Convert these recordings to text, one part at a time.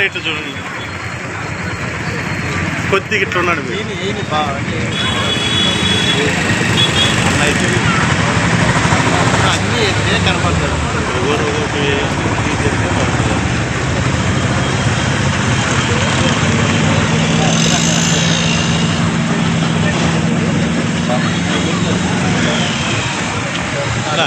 ఇట్లా ఇట్లా చూడండి కొద్దిగా ఇట్లా ఉన్నాడు అన్న కనపడతారు. అలా.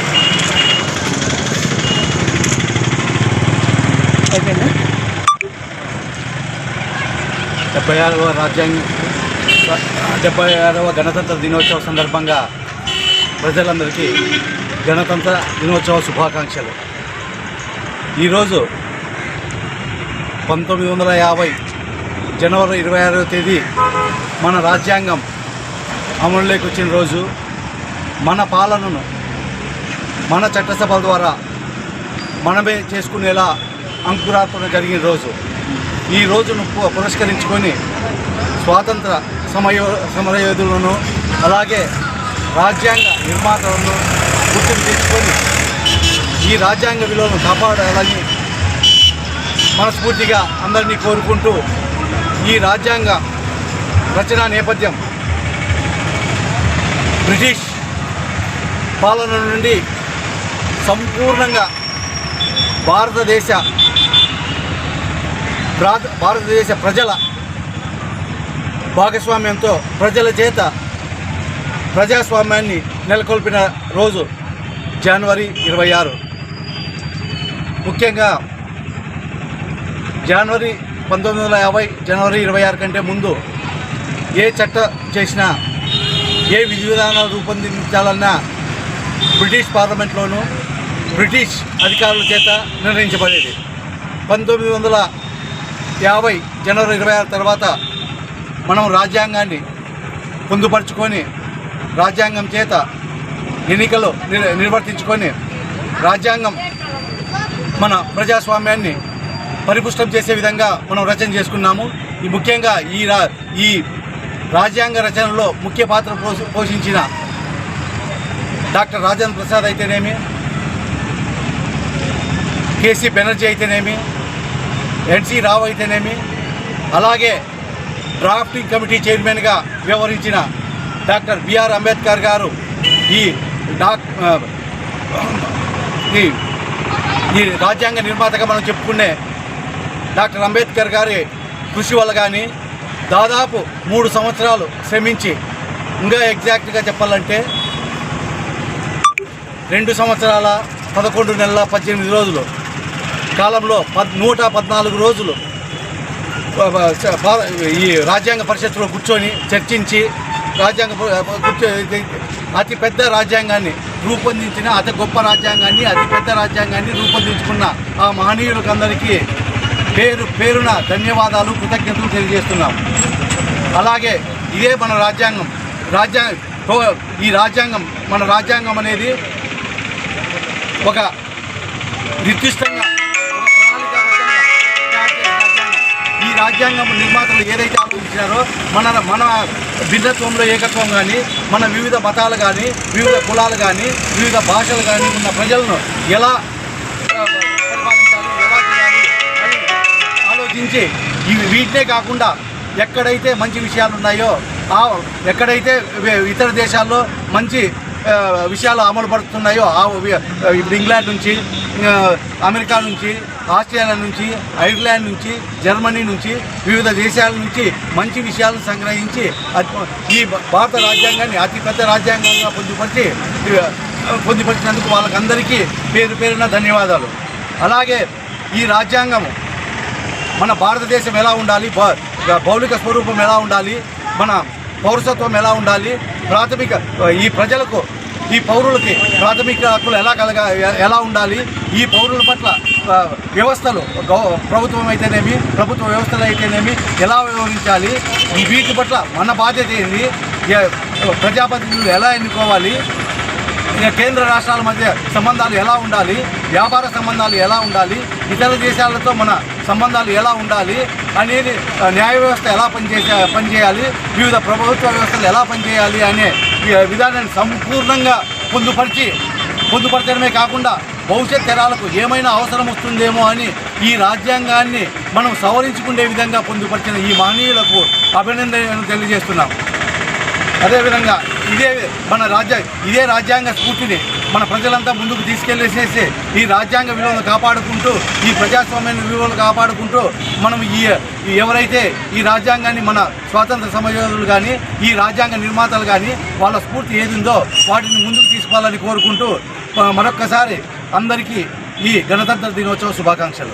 డెబ్బై ఆరవ రాజ్యాంగ డెబ్బై ఆరవ గణతంత్ర దినోత్సవ సందర్భంగా ప్రజలందరికీ గణతంత్ర దినోత్సవ శుభాకాంక్షలు. ఈరోజు పంతొమ్మిది వందల యాభై జనవరి ఇరవై ఆరవ తేదీ మన రాజ్యాంగం అమలులోకి వచ్చిన రోజు మన పాలనను మన చట్టసభల ద్వారా మనమే చేసుకునేలా అంకురార్పణ జరిగిన రోజు. ఈ రోజును పురస్కరించుకొని స్వాతంత్ర సమయ సమరయోధులను అలాగే రాజ్యాంగ నిర్మాతలను గుర్తింపు తెచ్చుకొని ఈ రాజ్యాంగ విలువలను కాపాడాలని మనస్ఫూర్తిగా అందరినీ కోరుకుంటూ ఈ రాజ్యాంగ రచన నేపథ్యం బ్రిటిష్ పాలన నుండి సంపూర్ణంగా భారతదేశ భారతదేశ ప్రజల భాగస్వామ్యంతో ప్రజల చేత ప్రజాస్వామ్యాన్ని నెలకొల్పిన రోజు జనవరి ఇరవై ఆరు ముఖ్యంగా జనవరి పంతొమ్మిది వందల యాభై జనవరి ఇరవై ఆరు కంటే ముందు ఏ చట్ట చేసినా ఏ విధి విధానాలు రూపొందించాలన్నా బ్రిటిష్ పార్లమెంట్లోనూ బ్రిటిష్ అధికారుల చేత నిర్ణయించబడేది. పంతొమ్మిది వందల యాభై జనవరి ఇరవై ఆరు తర్వాత మనం రాజ్యాంగాన్ని పొందుపరుచుకొని రాజ్యాంగం చేత ఎన్నికలు నిర్వర్తించుకొని రాజ్యాంగం మన ప్రజాస్వామ్యాన్ని పరిపుష్టం చేసే విధంగా మనం రచన చేసుకున్నాము. ఈ ముఖ్యంగా ఈ రా ఈ రాజ్యాంగ రచనలో ముఖ్య పాత్ర పోష- పోషించిన డాక్టర్ రాజేంద్ర ప్రసాద్ అయితేనేమి కేసీ బెనర్జీ అయితేనేమి ఎన్సీ రావు అయితేనేమి అలాగే డ్రాఫ్టింగ్ కమిటీ చైర్మన్గా వ్యవహరించిన డాక్టర్ బిఆర్ అంబేద్కర్ గారు ఈ డాక్ ఈ ఈ రాజ్యాంగ నిర్మాతగా మనం చెప్పుకునే డాక్టర్ అంబేద్కర్ గారి కృషి వల్ల కానీ దాదాపు మూడు సంవత్సరాలు శ్రమించి ఇంకా ఎగ్జాక్ట్గా చెప్పాలంటే రెండు సంవత్సరాల పదకొండు నెలల పద్దెనిమిది రోజులు కాలంలో పద్ నూట పద్నాలుగు రోజులు ఈ రాజ్యాంగ పరిషత్తులో కూర్చొని చర్చించి రాజ్యాంగ కూర్చో అతి పెద్ద రాజ్యాంగాన్ని రూపొందించిన అతి గొప్ప రాజ్యాంగాన్ని అతి పెద్ద రాజ్యాంగాన్ని రూపొందించుకున్న ఆ మహనీయులకందరికీ పేరు పేరున ధన్యవాదాలు కృతజ్ఞతలు తెలియజేస్తున్నాం. అలాగే ఇదే మన రాజ్యాంగం రాజ్యాంగ ఈ రాజ్యాంగం మన రాజ్యాంగం అనేది ఒక నిర్దిష్ట రాజ్యాంగం నిర్మాతలు ఏదైతే ఆలోచించారో మన మన భిన్నత్వంలో ఏకత్వం కానీ మన వివిధ మతాలు కానీ వివిధ కులాలు కానీ వివిధ భాషలు కానీ ఉన్న ప్రజలను ఎలా ఎలా చేయాలి అని ఆలోచించి ఇవి వీటినే కాకుండా ఎక్కడైతే మంచి విషయాలు ఉన్నాయో ఆ ఎక్కడైతే ఇతర దేశాల్లో మంచి విషయాలు అమలు పడుతున్నాయో ఆ వి- ఇప్పుడు ఇంగ్లాండ్ నుంచి అమెరికా నుంచి ఆస్ట్రేలియా నుంచి ఐర్లాండ్ నుంచి జర్మనీ నుంచి వివిధ దేశాల నుంచి మంచి విషయాలను సంగ్రహించి ఈ భారత రాజ్యాంగాన్ని అతిపెద్ద రాజ్యాంగంగా పొందుపరిచి పొందుపరిచినందుకు వాళ్ళకందరికీ పేరు పేరున ధన్యవాదాలు. అలాగే ఈ రాజ్యాంగము మన భారతదేశం ఎలా ఉండాలి భౌలిక స్వరూపం ఎలా ఉండాలి మన పౌరసత్వం ఎలా ఉండాలి? ప్రాథమిక ఈ ప్రజలకు ఈ పౌరులకి ప్రాథమిక హక్కులు ఎలా కలగ ఎలా ఉండాలి? ఈ పౌరుల పట్ల వ్యవస్థలు గౌ- ప్రభుత్వం అయితేనేమి ప్రభుత్వ వ్యవస్థలు అయితేనేమి ఎలా వ్యవహరించాలి? ఈ వీటి పట్ల మన బాధ్యత ఏంది? ప్రజాప్రతినిధులు ఎలా ఎన్నుకోవాలి? కేంద్ర రాష్ట్రాల మధ్య సంబంధాలు ఎలా ఉండాలి? వ్యాపార సంబంధాలు ఎలా ఉండాలి? ఇతర దేశాలతో మన సంబంధాలు ఎలా ఉండాలి అనేది న్యాయ వ్యవస్థ ఎలా పనిచేసే పనిచేయాలి వివిధ ప్రభుత్వ వ్యవస్థలు ఎలా పనిచేయాలి అనే ఈ విధానాన్ని సంపూర్ణంగా పొందుపరిచి పొందుపరచడమే కాకుండా భవిష్యత్ తరాలకు ఏమైనా అవసరం వస్తుందేమో అని ఈ రాజ్యాంగాన్ని మనం సవరించుకునే విధంగా పొందుపరిచిన ఈ మహనీయులకు అభినందనలు తెలియజేస్తున్నాం. అదేవిధంగా ఇదే మన రాజ్య ఇదే రాజ్యాంగ స్ఫూర్తిని మన ప్రజలంతా ముందుకు తీసుకెళ్ళేసేసి ఈ రాజ్యాంగ విలువలను కాపాడుకుంటూ ఈ ప్రజాస్వామ్య విలువలు కాపాడుకుంటూ మనం ఈ ఎవరైతే ఈ రాజ్యాంగాన్ని మన స్వాతంత్ర సమయోధులు కానీ ఈ రాజ్యాంగ నిర్మాతలు కానీ వాళ్ళ స్ఫూర్తి ఏదిందో వాటిని ముందుకు తీసుకోవాలని కోరుకుంటూ మరొక్కసారి అందరికీ ఈ గణతంత్ర దినోత్సవ శుభాకాంక్షలు.